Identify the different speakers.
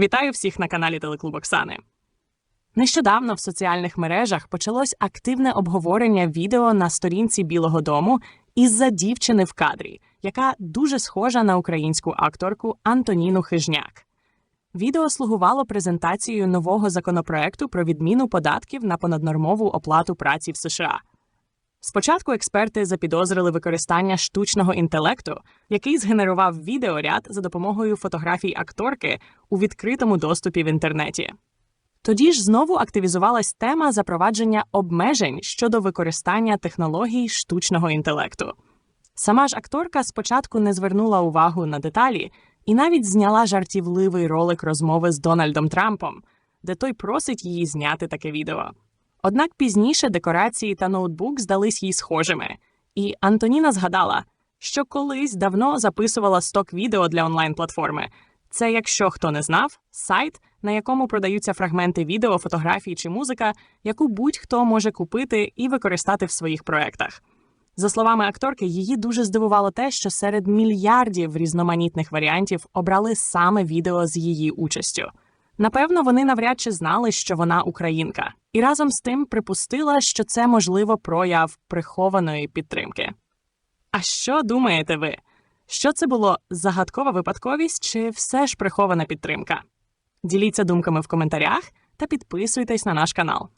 Speaker 1: Вітаю всіх на каналі Телеклуб Оксани. Нещодавно в соціальних мережах почалось активне обговорення відео на сторінці Білого Дому із-за дівчини в кадрі, яка дуже схожа на українську акторку Антоніну Хижняк. Відео слугувало презентацією нового законопроекту про відміну податків на понаднормову оплату праці в США. Спочатку експерти запідозрили використання штучного інтелекту, який згенерував відеоряд за допомогою фотографій акторки у відкритому доступі в інтернеті. Тоді ж знову активізувалась тема запровадження обмежень щодо використання технологій штучного інтелекту. Сама ж акторка спочатку не звернула увагу на деталі і навіть зняла жартівливий ролик розмови з Дональдом Трампом, де той просить її зняти таке відео. Однак пізніше декорації та ноутбук здались їй схожими, і Антоніна згадала, що колись давно записувала сток відео для онлайн-платформи. Це, якщо хто не знав, сайт, на якому продаються фрагменти відео, фотографій чи музика, яку будь-хто може купити і використати в своїх проектах. За словами акторки, її дуже здивувало те, що серед мільярдів різноманітних варіантів обрали саме відео з її участю. Напевно, вони навряд чи знали, що вона українка, і разом з тим припустила, що це можливо прояв прихованої підтримки. А що думаєте ви? Що це було загадкова випадковість чи все ж прихована підтримка? Діліться думками в коментарях та підписуйтесь на наш канал.